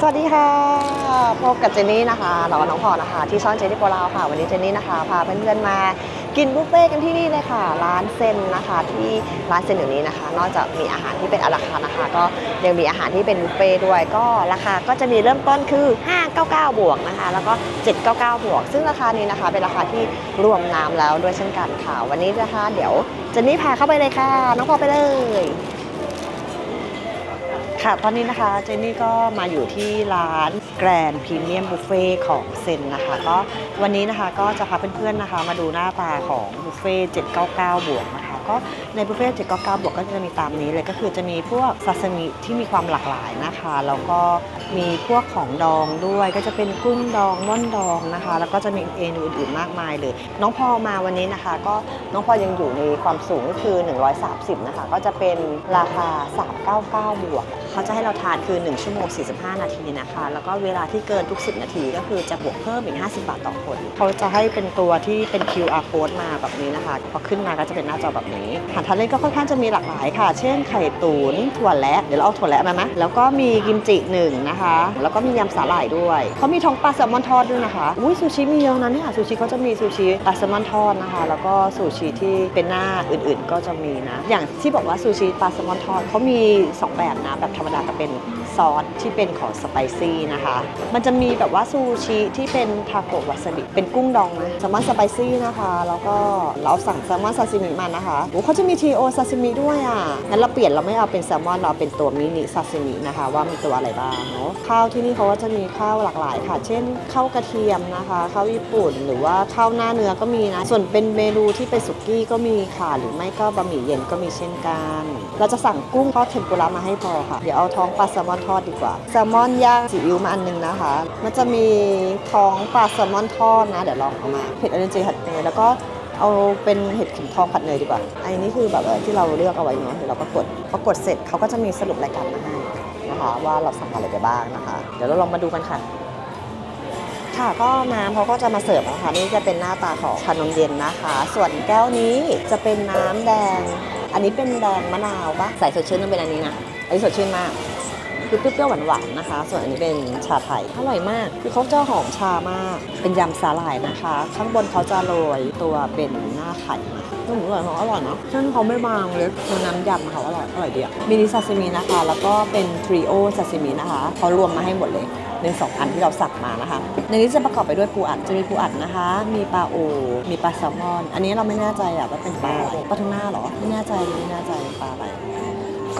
สวัสดีค่ะ พบกับเจนนี่นะคะแล้วก็น้องพอนะคะ ที่ช่องเจนนี่โปรลาวค่ะ วันนี้เจนนี่นะคะ พาเพื่อนๆมากินบุฟเฟ่ต์กันที่นี่เลยค่ะ ร้านเซนนะคะ ที่ร้านเซนอยู่นี้นะคะ นอกจากมีอาหารที่เป็นอาราคาร์นะคะ ก็ยังมีอาหารที่เป็นบุฟเฟ่ต์ด้วย ก็ราคาก็จะมีเริ่มต้นคือ 599 บวกนะคะ แล้วก็ 799 บวก ซึ่งราคานี้นะคะ เป็นราคาที่รวมน้ำแล้วด้วยเช่นกันค่ะ วันนี้นะคะ เดี๋ยวเจนนี่พาเข้าไปเลยค่ะ น้องพอไปเลย ค่ะ ตอนนี้นะคะเจนนี่ก็มาอยู่ที่ร้านแกรนพรีเมียมบุฟเฟ่ของเซนนะคะก็วันนี้นะคะก็จะพาเพื่อนๆนะคะ มาดูหน้าตาของบุฟเฟ่799 บวกนะคะก็ในบุฟเฟ่799 บวกก็จะมีตามนี้เลยก็คือจะมีพวกซาซิมิที่มีความหลากหลายนะคะ แล้วก็ มีพวกของดองด้วย ก็จะเป็นกุ้งดองม่อนดองนะคะ แล้วก็จะมีเมนูอื่นๆมากมายเลย น้องพอมาวันนี้นะคะ ก็น้องพอยังอยู่ในความสูงก็คือ 130 นะคะ ก็จะเป็นราคา 399 บวก เขาจะให้เราทานคือ 1 ชั่วโมง 45 นาทีนะคะ แล้วก็เวลาที่เกินทุก 10 นาทีก็คือจะบวกเพิ่มอีก 50 บาทต่อคน เขาจะให้เป็นตัวที่เป็น QR code มาแบบนี้นะคะ พอขึ้นมาก็จะเป็นหน้าจอแบบนี้อาหารทานเล่นก็ค่อนข้างจะมีหลากหลายค่ะ เช่นไข่ตุ๋นถั่วแระเดี๋ยวเราเอาถั่วแระมาไหมแล้วก็มีกิมจิหนึ่งนะคะ แล้วก็มียำสาหร่ายด้วยเขามีท้องปลาแซลมอนทอดด้วยนะคะอุ้ยซูชิมีเยอะนะเนี่ยซูชิเขาจะมีซูชิปลาแซลมอนทอดนะคะ แล้วก็ซูชิที่เป็นหน้าอื่นๆก็จะมีนะ อย่างที่บอกว่าซูชิปลาแซลมอนทอดเขามี 2 แบบนะ แบบธรรมดากับเป็น ซอสที่เป็นของสไปซี่นะคะ มันจะมีแบบว่าซูชิที่เป็นทาโกะวาซาบิเป็นกุ้งดองนะแซลมอนสไปซี่นะคะ แล้วก็เราสั่งแซลมอนซาซิมิมานะคะโอ้เขาจะมีทีโอซาซิมิด้วยอะงั้นเราเปลี่ยนเราไม่เอาเป็นแซลมอนเราเป็นตัวมินิซาซิมินะคะ ว่ามีตัวอะไรบ้างเนาะข้าวที่นี่เขาก็จะมีข้าวหลากหลายค่ะ เช่นข้าวกระเทียมนะคะข้าวญี่ปุ่นหรือว่าข้าวหน้าเนื้อก็มีนะส่วนเป็นเมนูที่เป็นสุกี้ก็มีค่ะหรือไม่ก็บะหมี่เย็นก็มีเช่นกัน เราจะสั่งกุ้งทอดเทมปุระมาให้พอค่ะเดี๋ยวเอาท้องปลาแซลมอนอดดีกว่า แซลมอนย่างซีอิ๊วมาอันนึงนะคะ มันจะมีท้องปลาแซลมอนทอดนะ เดี๋ยวลองเอามาเผ็ดอเรนจิผัดเนยแล้วก็เอาเป็นเห็ดเข็มทองผัดเนยดีกว่า อันนี้คือแบบที่เราเลือกเอาไว้เนาะเดี๋ยวเราก็กดพอกดเสร็จเขาก็จะมีสรุปรายการมาให้นะคะว่าเราสั่งอะไรไปบ้างนะคะ เดี๋ยวเราลองมาดูกันค่ะค่ะก็น้ำเขาก็จะมาเสิร์ฟนะคะนี่จะเป็นหน้าตาของชานมเย็นนะคะ ส่วนแก้วนี้จะเป็นน้ำแดง อันนี้เป็นแดงมะนาวปะใส่สดชื่นต้องเป็นอันนี้นะอันนี้สดชื่นมาก คือเปรี้ยวๆหวานๆนะคะ ส่วนอันนี้เป็นชาไทยอร่อยมาก คือเขาจะหอมชามาก เป็นยำสาหร่ายนะคะ ข้างบนเขาจะโรยตัวเป็นหน้าไข่มาอืมอร่อยของอร่อยเนาะเส้นเขาไม่บางเลยตัวน้ำยำเขาอร่อยอร่อยดีอะมินิซาซิมินะคะ แล้วก็เป็นทริโอซาซิมินะคะเขารวมมาให้หมดเลยในสองอันที่เราสั่งมานะคะ ในนี้จะประกอบไปด้วยปูอัดจะมีปูอัดนะคะ มีปลาโอ มีปลาแซลมอน อันนี้เราไม่แน่ใจอะว่าเป็นปลาอะไรปลาทูน่าเหรอ ไม่แน่ใจไม่แน่ใจปลาอะไร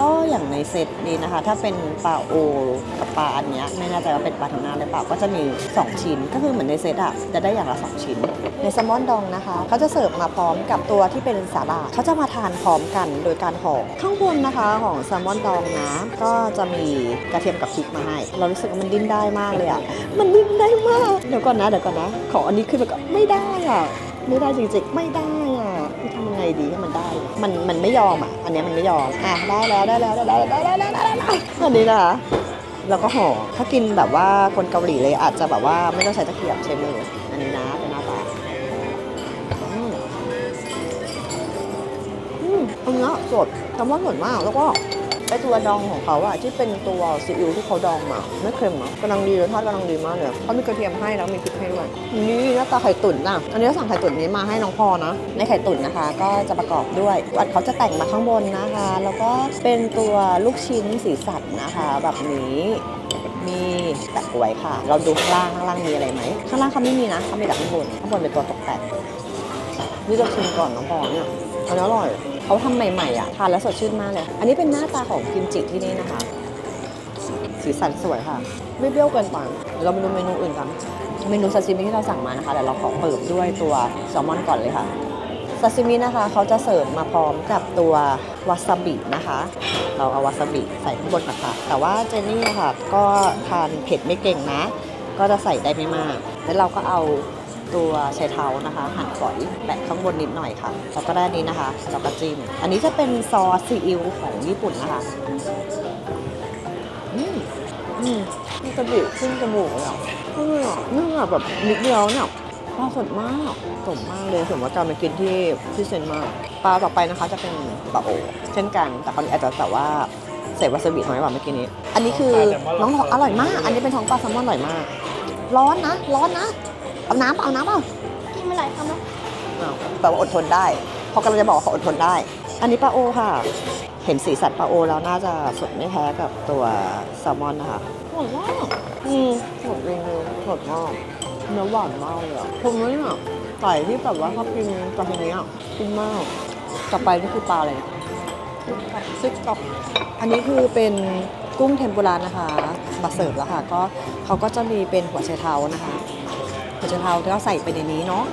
ก็อย่างในเซตนี้นะคะ ถ้าเป็นปลาโอกับปลาอันเนี้ยไม่แน่ใจว่าเป็นปลาทูน่าหรือเปล่าก็จะมี 2 ชิ้น ก็คือเหมือนในเซตอะจะได้อย่างละ 2 ชิ้น ในแซลมอนดองนะคะเขาจะเสิร์ฟมาพร้อมกับตัวที่เป็นสาลาเขาจะมาทานพร้อมกันโดยการห่อข้างบนนะคะของแซลมอนดองนะ ก็จะมีกระเทียมกับพริกมาให้ เรารู้สึกว่ามันดิ้นได้มากเลยอะมันดิ้นได้มากเดี๋ยวก่อนนะเดี๋ยวก่อนนะ ขออันนี้ขึ้นไปก่อนไม่ได้อะไม่ได้จริงๆไม่ได้อะพี่ทำยัง ไงดีให้มันได้ มันมันไม่ยอมอะ อันเนี้ยมันไม่ยอม อะได้แล้วได้แล้วได้แล้วได้แล้วได้แล้วได้แล้วอันนี้นะคะแล้วก็ห่อ ถ้ากินแบบว่าคนเกาหลีเลยอาจจะแบบว่าไม่ต้องใช้ตะเกียบใช้มือ อันนี้นะเป็นหน้าตาอืมอืมอันเนี้ยสดคำว่าสดมากแล้วก็ ไอตัวดองของเขาอะที่เป็นตัวซีอิ๊วที่เขาดองมาไม่เค็มอะกำลังดีเลยทอดกำลังดีมากเลยเขามีกระเทียมให้แล้วมีพริกให้ด้วยนี่หน้าตาไข่ตุ๋นน่ะอันนี้เราสั่งไข่ตุ๋นนี้มาให้น้องพอนะในไข่ตุ๋นนะคะ ก็จะประกอบด้วยอัดเขาจะแต่งมาข้างบนนะคะ แล้วก็เป็นตัวลูกชิ้นสีสันนะคะ แบบนี้มีแปะไว้ค่ะ เราดูข้างล่างข้างล่างมีอะไรไหมข้างล่างเขาไม่มีนะเขามีแต่ข้างบนข้างบนเป็นตัวตกแต่งนี่เราชิมก่อนน้องพอเนี่ยอันนี้อร่อย เขาทำใหม่ๆอะทานแล้วสดชื่นมากเลย อันนี้เป็นหน้าตาของกิมจิที่นี่นะคะ สีสันสวยค่ะ ไม่เปรี้ยวเกินไปเดี๋ยวเราไปดูเมนูอื่นกันเมนูซาซิมิที่เราสั่งมานะคะเดี๋ยวเราขอเปิดด้วยตัวแซลมอนก่อนเลยค่ะซาซิมินะคะเขาจะเสิร์ฟมาพร้อมกับตัววาซาบินะคะ เราเอาวาซาบิใส่ข้างบนก่อนค่ะแต่ว่าเจนนี่อะค่ะก็ทานเผ็ดไม่เก่งนะ ก็จะใส่ได้ไม่มาก แล้วเราก็เอา ตัวไชเท้านะคะหั่นฝอยแปะข้างบนนิดหน่อยค่ะแล้วก็ได้อันนี้นะคะแล้วก็จิ้มอันนี้จะเป็นซอสซีอิ๊วของญี่ปุ่นนะคะอืมอืมมันกระดิขึ้นจมูกเลยอะนี่อะนี่อะแบบนิดเดียวเนี่ยปลาสดมากสดมากเลยสมว่าการมากินที่ที่เซนมากปลาต่อไปนะคะจะเป็นปลาโอเช่นกัน แต่คราวนี้อาจจะแต่ว่าใส่วาซาบิน้อยกว่าเมื่อกี้นี้ อันนี้คือน้องบอกอร่อยมาก อันนี้เป็นท้องปลาแซลมอนอร่อยมาก ร้อนนะ ร้อนนะ เอาน้ำเปล่าเอาน้ำเปล่ากินมาหลายคำแล้วอ้าวแปลว่าอดทนได้เขากำลังจะบอกว่าเขาอดทนได้ อันนี้ปลาโอค่ะ เห็นสีสันปลาโอแล้วน่าจะสดไม่แพ้กับตัวแซลมอนนะคะสดมากอืมสดจริงเลยสดมากเนื้อหวานมากเลยอะผมว่าเนี่ยไก่ที่แบบว่าเขากินตอนนี้อะกินมากต่อไปนี่คือปลาอะไรเนี่ยซิกกับ อันนี้คือเป็นกุ้งเทมปุระนะคะมาเสิร์ฟแล้วค่ะ ก็เขาก็จะมีเป็นหัวไชเท้านะคะ หัวไชเท้าที่เราใส่ไปในนี้เนาะ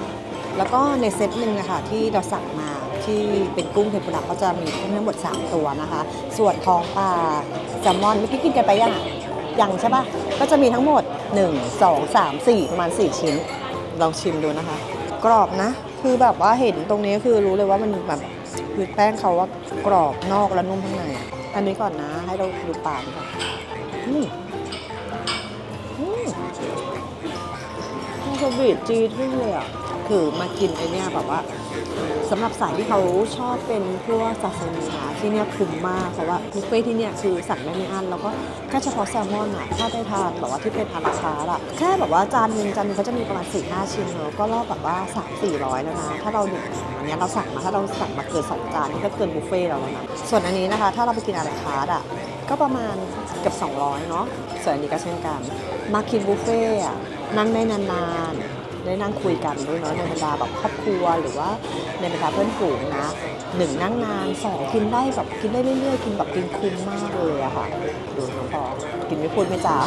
แล้วก็ในเซตหนึ่งนะคะที่เราสั่งมาที่เป็นกุ้งเทมปุระก็จะมีกุ้งทั้งหมด 3 ตัวนะคะ ส่วนท้องปลาแซลมอนเมื่อกี้กินกันไปยังยังใช่ปะก็จะมีทั้งหมด 1 2 3 4 ประมาณ 4 ชิ้น ลองชิมดูนะคะ กรอบนะ คือแบบว่าเห็นตรงนี้คือรู้เลยว่ามันแบบคือแป้งเขาว่ากรอบนอกและนุ่มข้างใน อันนี้ก่อนนะให้เราดูปาดีกว่าอืม มันจะบีดจีดขึ้นเลยอะคือมากินไอเนี้ยแบบว่าสำหรับสายที่เขาชอบเป็นพวกซาซิมินะที่เนี่ยคุ้มมากเพราะว่าบุฟเฟ่ที่เนี่ยคือสั่งได้ไม่อั้นแล้วก็แค่เฉพาะแซลมอนอะถ้าได้ทานแบบว่าที่เป็นอาราคาร์อะแค่แบบว่าจานหนึงจานหนึงเขาจะมีประมาณ4ี่ห้าชิ้นเนอะก็รอบแบบว่าสามสี่ร้อยแล้วนะถ้าเราดึกอันเนี้ยเราสั่งมาถ้าเราสั่งมาเกินสองจานนี่ก็เกินบุฟเฟ่ต์เราแล้วนะส่วนอันนี้นะคะ ถ้าเราไปกินอาราคาร์อะก็ประมาณเกือบ200เนาะส่วนอันนี้ก็เช่นกันมากินบุฟเฟ่ต์อะ นั่งได้นานๆ ได้นั่งคุยกันด้วยเนาะในบรรดาแบบครอบครัวหรือว่าในบรรดาเพื่อนฝูงนะหนึ่งนั่งนานสองกินได้แบบกินได้เรื่อยๆ กินแบบกินคุ้มมากเลยอะค่ะดูน้องพอกินไม่พูดไม่จา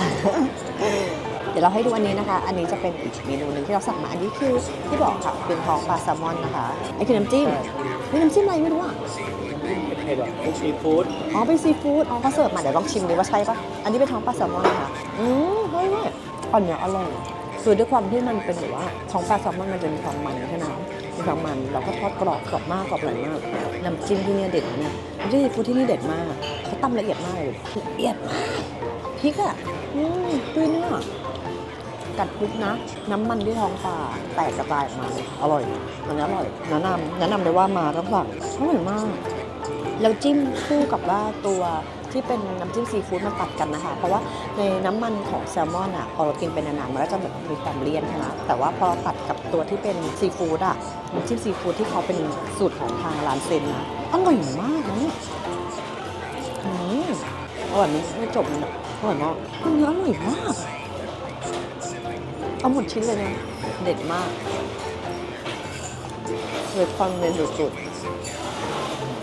เดี๋ยวเราให้ดูอันนี้นะคะ อันนี้จะเป็นอีกเมนูหนึ่งที่เราสั่งมา อันนี้คือที่บอกค่ะเป็นท้องปลาแซลมอนนะคะไอ้คือน้ำจิ้มนี่น้ำจิ้มอะไรไม่รู้อะเผ็ดแบบเป็นซีฟู้ด อ๋อเป็นซีฟู้ด อ๋อเขาเสิร์ฟมาเดี๋ยวลองชิมดูว่าใช่ปะอันนี้เป็นท้องปลาแซลมอนนะคะ อืมเฮ้ยเว้ย อันเนี้ยอร่อยคือด้วยความที่มันเป็นแบบว่าท้องปลาแซลมอนมันจะมีความมันใช่ไหมมีความมันแล้วก็ทอดกรอบกรอบมากกรอบอร่อยมากน้ำจิ้มที่เนี่ยเด็ดนะเนี่ยน้ำจิ้มซีฟู้ดที่นี่เด็ดมากเขาตำละเอียดมากเลยละเอียดมากพริกอะอืมคือเนี่ยกัดปุ๊บนะน้ำมันที่ท้องปลาแตกกระจายออกมาเลยอร่อยอันนี้อร่อยแนะนำแนะนำเลยว่ามาต้องสั่งอร่อยมากแล้วจิ้มคู่กับว่าตัว ที่เป็นน้ำจิ้มซีฟู้ดมาตัดกันนะคะ เพราะว่าในน้ำมันของแซลมอนอะพอเรากินเป็นนานๆมันก็จะแบบมีความเลี่ยนใช่ไหมแต่ว่าพอตัดกับตัวที่เป็นซีฟู้ดอะน้ำจิ้มซีฟู้ดที่เขาเป็นสูตรของทางร้านเซนนะอร่อยมากนะเนี่ยอืมอร่อยไหมไม่จบเลยนะอร่อยมากอันนี้อร่อยมากเอาหมดชิ้นเลยนะเด็ดมากเลยความเด็ดสุด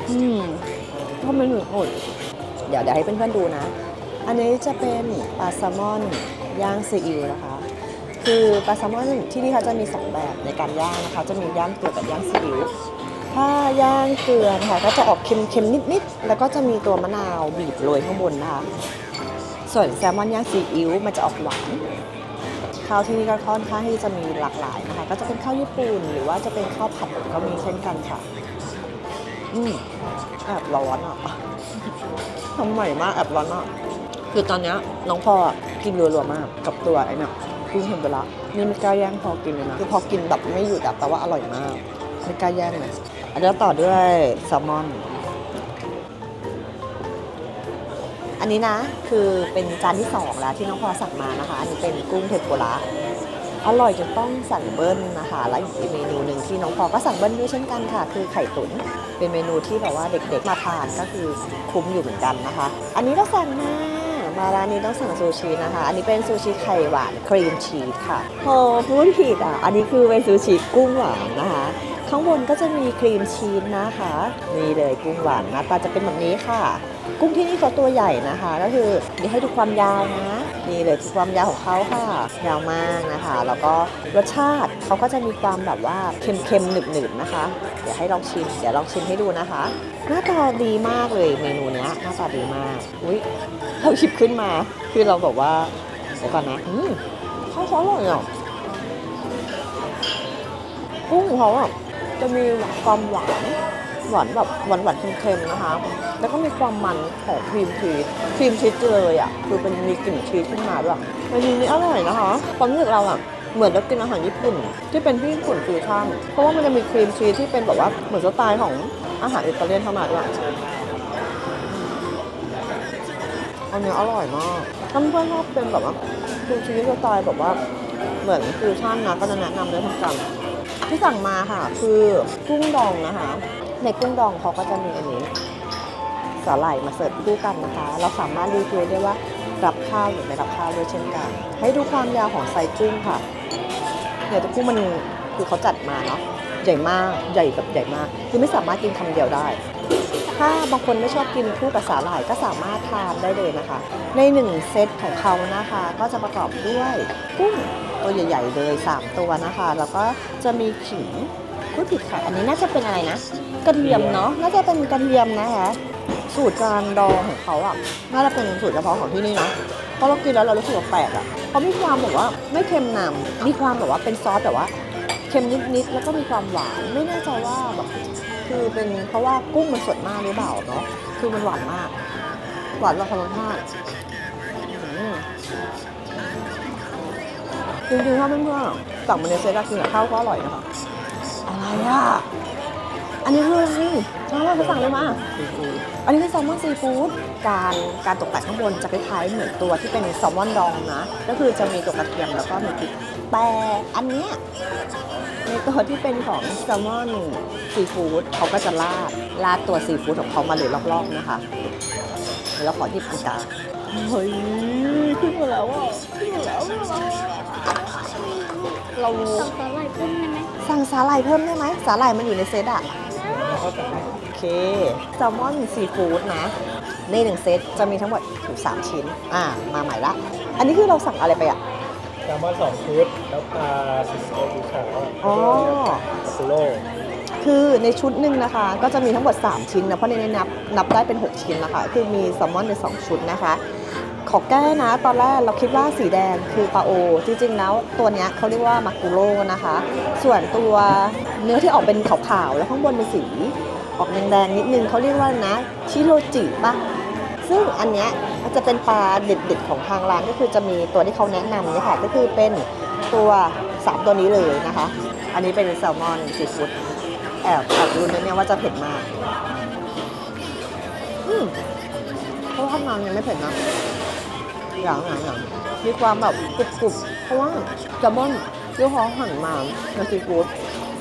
อืมก็ไม่หนึ่งอด ดี๋ยวเดี๋ยวให้เพื่อนๆดูนะ อันนี้จะเป็นปลาแซลมอนย่างซีอิ๊วนะคะ คือปลาแซลมอนที่นี่เขาจะมีสองแบบในการย่างนะคะ จะมีย่างเกลือกับย่างซีอิ๊วถ้าย่างเกลือนะคะก็จะออกเค็มๆนิดๆ แล้วก็จะมีตัวมะนาวบีบโรยข้างบนนะคะ ส่วนแซลมอนย่างซีอิ๊วมันจะออกหวานข้าวที่นี่ก็ค่อนข้างที่จะมีหลากหลายนะคะ ก็จะเป็นข้าวญี่ปุ่นหรือว่าจะเป็นข้าวผัดก็มีเช่นกันค่ะ อืมแอบร้อนอะ ทำใหม่มากแอบร้อนอะคือตอนนี้น้องพออกินรัวๆมากกับตัวไอ้เนี่ยกุ้งเทมปุระนี่ไม่กล้าแย่งพอกินเลยนะคือพอกินแบบไม่หยุดแต่ว่าอร่อยมากไม่กล้าแย่งเลยอันนี้ต่อด้วยแซลมอน อันนี้นะคือเป็นจานที่สองแล้วที่น้องพอสั่งมานะคะ อันนี้เป็นกุ้งเทมปุระอร่อยจนต้องสั่งเบิ้ลนะคะ และอีกเมนูหนึ่งที่น้องพอก็สั่งเบิ้ลด้วยเช่นกันค่ะ คือไข่ตุ๋น เป็นเมนูที่แบบว่าเด็กๆมาทานก็คือคุ้มอยู่เหมือนกันนะคะ อันนี้เราสั่งมามาร้านนี้ต้องสั่งซูชินะคะ อันนี้เป็นซูชิไข่หวานครีมชีสค่ะโอ้พูดผิดอะ อันนี้คือเป็นซูชิกุ้งหวานนะคะ ข้างบนก็จะมีครีมชีสนะคะ นี่เลยกุ้งหวานหนะตาจะเป็นแบบนี้ค่ะ กุ้งที่นี่เขาตัวใหญ่นะคะ ก็คือเดี๋ยวให้ดูความยาวนะ นี่เลยคือความยาวของเขาค่ะ ยาวมากนะคะ แล้วก็รสชาติเขาก็จะมีความแบบว่าเค็มๆหนึบๆนะคะ เดี๋ยวให้ลองชิม เดี๋ยวลองชิมให้ดูนะคะ หน้าตาดีมากเลยเมนูเนี้ยหน้าตาดีมาก อุ้ยเราหยิบขึ้นมา คือเราบอกว่าเดี๋ยวก่อนนะ อืมข้าวซอสอร่อยอะกุ้งของเขาอะจะมีความหวาน หวานแบบหวานหวานเค็มๆนะคะ แล้วก็มีความมันของครีมชีสครีมชีสเลยอะคือเป็นมีกลิ่นชีสขึ้นมาด้วยเมนูนี้อร่อยนะคะความรู้สึกเราอะเหมือนเรากินอาหารญี่ปุ่น ที่เป็นที่ญี่ปุ่นฟิวชั่นเพราะว่ามันจะมีครีมชีสที่เป็นแบบว่าเหมือนสไตล์ของอาหารอิตาเลียนเข้ามาด้วยอันนี้อร่อยมากถ้าเพื่อนชอบเป็นแบบว่าซูชิสสไตล์แบบว่าเหมือนฟิวชั่นนะก็จะแนะนำด้วยทั้งกันที่สั่งมาค่ะ คือกุ้งดองนะคะ ในกุ้งดองเขาก็จะมีอันนี้สาหร่ายมาเสิร์ฟคู่กันนะคะ เราสามารถรีเควสได้ว่ารับข้าวหรือไม่รับข้าวด้วยเช่นกัน ให้ดูความยาวของไซส์กุ้งค่ะเนี่ยตัวกุ้งมันคือเขาจัดมาเนาะใหญ่มากใหญ่แบบใหญ่มาก คือไม่สามารถกินคำเดียวได้ ถ้าบางคนไม่ชอบกินคู่กับสาหร่ายก็สามารถทานได้เลยนะคะ ในหนึ่งเซตของเขานะคะ ก็จะประกอบด้วยกุ้งตัวใหญ่ ๆ เลย 3 ตัวนะคะ แล้วก็จะมีขิง พูดผิดค่ะ อันนี้น่าจะเป็นอะไรนะ กระเทียมเนาะ น่าจะเป็นกระเทียมนะคะ สูตรการดองของเขาอะ น่าจะเป็นสูตรเฉพาะของที่นี่นะเพราะเรากินแล้วเรารู้สึกว่าแปลกอะเขามีความแบบว่าไม่เค็มนำมีความแบบว่าเป็นซอสแบบว่าเค็มนิดๆ แล้วก็มีความหวาน ไม่แน่ใจว่าแบบคือเป็นเพราะว่ากุ้งมันสดมากหรือเปล่าเนาะ คือมันหวานมาก หวานระธรรมชาติจริงๆถ้าเพื่อนๆสั่งมาในเซตอะกินกับข้าวก็อร่อยนะคะ อะไรอะ อันนี้คืออะไรใช่เราไปสั่งเลยมา อันนี้คือแซลมอนซีฟู้ด การการตกแต่งข้างบนจะคล้ายๆเหมือนตัวที่เป็นแซลมอนดองนะ ก็คือจะมีตัวกระเทียมแล้วก็มีพริก แต่อันเนี้ยในตัวที่เป็นของแซลมอนซีฟู้ดเขาก็จะราดราดตัวซีฟู้ดของเขามาเลยรอบๆนะคะเดี๋ยวเราขอที่ปากกาเฮ้ยขึ้นมาแล้วอะขึ้นมาแล้ว เราสั่งสาหร่ายปุ้มได้ไหมสั่งสาหร่ายเพิ่มได้ไหมสาหร่ายมันอยู่ในเซตอะแล้วก็สั่งโอเคแซลมอนซีฟู้ดนะ ในหนึ่งเซตจะมีทั้งหมดถึง3ชิ้น อ่า มาใหม่ละ อันนี้คือเราสั่งอะไรไปอะแซลมอนสองชุดแล้วปลาซิสโอสีขาวอ๋อคุโร่คือในชุดหนึ่งนะคะ ก็จะมีทั้งหมด 3 ชิ้นนะ เพราะในนี้นับนับได้เป็น 6 ชิ้นนะคะ คือมีแซลมอนใน 2 ชุดนะคะข อแก้นะ ตอนแรกเราคิดว่าสีแดงคือปลาโอ จริงๆแล้วตัวนี้เขาเรียกว่ามากุโร่นะคะ ส่วนตัวเนื้อที่ออกเป็นขาวๆแล้วข้างบนเป็นสี ออกแดงๆนิดนึงเขาเรียกว่านะชิโรจิปะซึ่งอันเนี้ยจะเป็นปลาเด็ดๆของทางร้านก็คือจะมีตัวที่เขาแนะนำนี่ค่ะก็คือเป็นตัว 3 ตัวนี้เลยนะคะ อันนี้เป็นแซลมอนซีฟู้ดแอบแอบรู้นะเนี่ยว่าจะเผ็ดมาก อืมเพราะข้างในยังไม่เผ็ดนะ อย่างอย่างอย่างมีความแบบกรุบกรุบๆเพราะว่าแซลมอนที่เขาหั่นมาในซีฟู้ด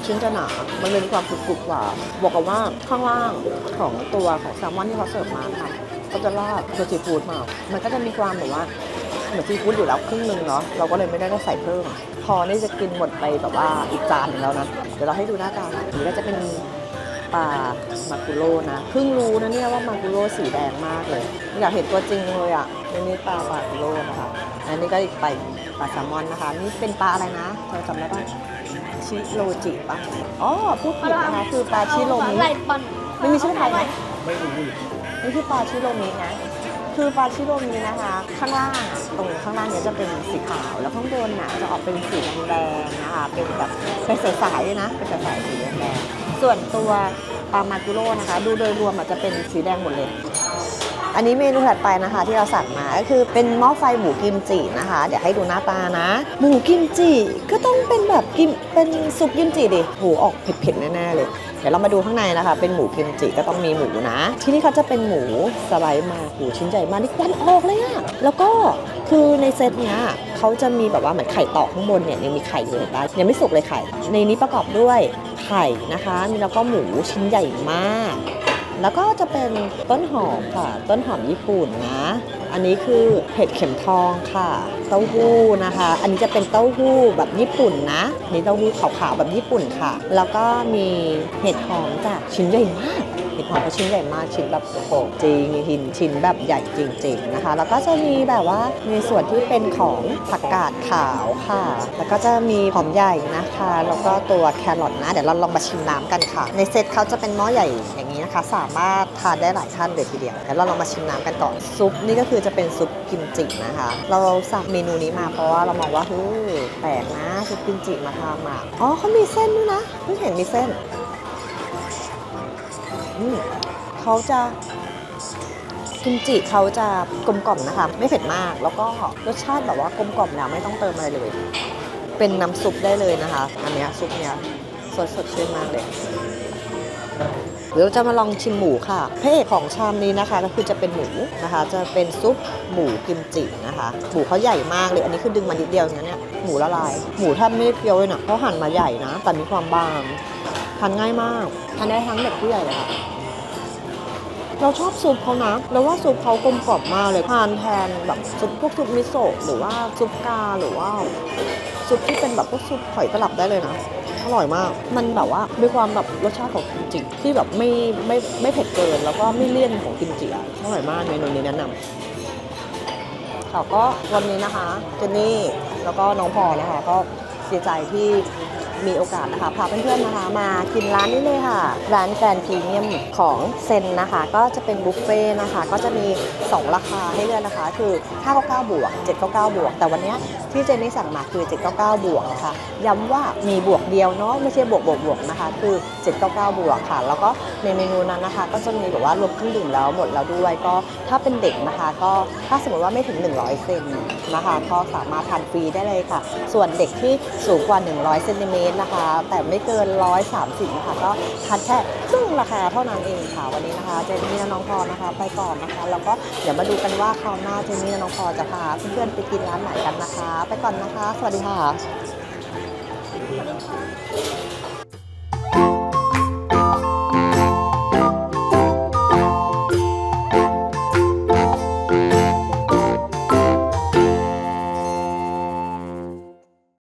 ชิ้นจะหนา มันเลยมีความกรุบกรุบกว่าบอกกับว่าข้างล่างของตัวของแซลมอนที่เขาเสิร์ฟมาค่ะก็จะราดตัวซีฟู้ดมา มันก็จะมีความแบบว่าเหมือนซีฟู้ดอยู่แล้วครึ่งหนึงเนาะ เราก็เลยไม่ได้ต้องใส่เพิ่ม พอนี่จะกินหมดไปแบบว่าอีกจานหนึงแล้วนะ เดี๋ยวเราให้ดูหน้าตาอันนี้ก็จะเป็น ปลามากุโร่นะเพิ่งรู้นะเนี่ยว่ามากุโร่สีแดงมากเลย อยากเห็นตัวจริงเลยอะในนี้ปลามากุโร่นะคะอันนี้ก็อีกไปปลาแซลมอนนะคะนี่เป็นปลาอะไรนะเธอจำได้ปะชิโรจิปะอ๋อพูดผิดนะคะคือปลาชิโรสามิหร่ายปั่นไม่มีชื่อไทยไหมไม่รู้อีกนี่คือปลาชิโรมินะคือปลาชิโรมินะคะ ข้างล่างอะตรงข้างล่างเนี่ยจะเป็นสีขาวแล้วข้างบนน่ะจะออกเป็นสีแดงๆนะคะเป็นแบบเป็นสายๆด้วยนะเป็นสายๆสีแดงๆ ส่วนตัวปลามากุโร่นะคะ ดูโดยรวมอาจจะเป็นสีแดงหมดเลย อันนี้เมนูถัดไปนะคะ ที่เราสั่งมาก็คือเป็นหม้อไฟหมูกิมจินะคะ เดี๋ยวให้ดูหน้าตานะ หมูกิมจิก็ต้องเป็นแบบกิมเป็นซุปกิมจิดิโหออกเผ็ดๆแน่ๆเลย ดี๋ยวเรามาดูข้างในนะคะ เป็นหมูกิมจิก็ต้องมีหมูนะ ที่นี่เขาจะเป็นหมูสไลด์มาหูชิ้นใหญ่มากนี่ควันออกเลยอะแล้วก็คือในเซตเนี้ยเขาจะมีแบบว่าเหมือนไข่ตอกข้างบนเนี่ยยังมีไข่อยู่เห็นปะยังไม่สุกเลยไข่ ในนี้ประกอบด้วยไข่นะคะมีแล้วก็หมูชิ้นใหญ่มาก แล้วก็จะเป็นต้นหอมค่ะ ต้นหอมญี่ปุ่นนะ อันนี้คือเห็ดเข็มทองค่ะ ต้าหู้นะคะ อันนี้จะเป็นเต้าหู้แบบญี่ปุ่นนะนี่เต้าหู้ขาวๆแบบญี่ปุ่นค่ะ แล้วก็มีเห็ดหอมจากชิ้นใหญ่มากเห็ดหอมก็ชิ้นใหญ่มากชิ้นแบบโอ้โหจริงหินชิ้นแบบใหญ่จริง ๆนะคะ แล้วก็จะมีแบบว่าในส่วนที่เป็นของผักกาดขาวค่ะ แล้วก็จะมีหอมใหญ่นะคะ แล้วก็ตัวแครอทนะ เดี๋ยวเราลองมาชิมน้ำกันค่ะ ในเซตเขาจะเป็นหม้อใหญ่อย่างนี้นะคะ สามารถทานได้หลายท่านเลยทีเดียวเดี๋ยวเราลองมาชิมน้ำกันก่อนซุปนี่ก็คือจะเป็นซุปกิมจินะคะ เราสั่งเมนูนี้มาเพราะว่าเรามองว่าเฮ้ยแปลกนะซุปกิมจิมาทำอะอ๋อเขามีเส้นด้วยนะเพิ่งเห็นมีเส้นเขาจะกิมจิเขาจะกลมกล่อมนะคะ ไม่เผ็ดมาก แล้วก็รสชาติแบบว่ากลมกล่อมแล้วไม่ต้องเติมอะไรเลย เป็นน้ำซุปได้เลยนะคะ อันนี้ซุปเนี้ยสดสดชื่นมากเลย เดี๋ยวเราจะมาลองชิมหมูค่ะพระเอกของชามนี้นะคะก็คือจะเป็นหมูนะคะ จะเป็นซุปหมูกิมจินะคะ หมูเขาใหญ่มากเลย อันนี้คือดึงมานิดเดียวอย่างนี้นเนี่ยหมูละลาย หมูแทบไม่เคี้ยวเลยนะเพราะหั่นมาใหญ่นะ แต่มีความบางทานง่ายมากทานได้ทั้งเด็กผู้ใหญ่เลยค่ะเราชอบซุปเขานะ แล้วว่าซุปเขากลมกล่อมมากเลยทานแทนแบบซุปพวกซุปมิโซะหรือว่าซุปกาหรือว่า ซุปที่เป็นแบบพวกซุปหอยตลับได้เลยนะ อร่อยมาก มันแบบว่ามีความแบบรสชาติของกิมจิที่แบบไม่ไม่ไม่เผ็ดเกิน แล้วก็ไม่เลี่ยนของกิมจิอะอร่อยมากเมนูนี้แนะนำค่ะก็วันนี้นะคะเจนนี่แล้วก็น้องพอนะคะก็ดีใจที่ มีโอกาสนะคะพาเพื่อนๆนะคะมากินร้านนี้เลยค่ะ ร้านแกรนพรีเมียมของเซนนะคะ ก็จะเป็นบุฟเฟ่นะคะ ก็จะมี 2 ราคาให้เลือกนะคะ คือ 599 บวก 799 บวก แต่วันนี้ที่เจนนี่สั่งมาคือ 799 บวกนะคะ ย้ำว่ามีบวกเดียวเนาะไม่ใช่บวกบวกบวกนะคะ คือ 799 บวกค่ะ แล้วก็ในเมนูนั้นนะคะ ก็จะมีแบบว่ารวมเครื่องดื่มแล้วหมดแล้วด้วยก็ถ้าเป็นเด็กนะคะ ก็ถ้าสมมติว่าไม่ถึง 100 เซน นะคะ ก็สามารถทานฟรีได้เลยค่ะ ส่วนเด็กที่สูงกว่า 100เซนติเมตรนะคะ แต่ไม่เกิน 130 นะคะ ก็ทานแค่ครึ่งราคาเท่านั้นเองค่ะ วันนี้นะคะเจนนี่และน้องพอนะคะ ไปก่อนนะคะ แล้วก็เดี๋ยวมาดูกันว่าคราวหน้าเจนนี่และน้องพอจะพาเพื่อนๆไปกินร้านไหนกันนะคะ ไปก่อนนะคะ สวัสดีค่ะ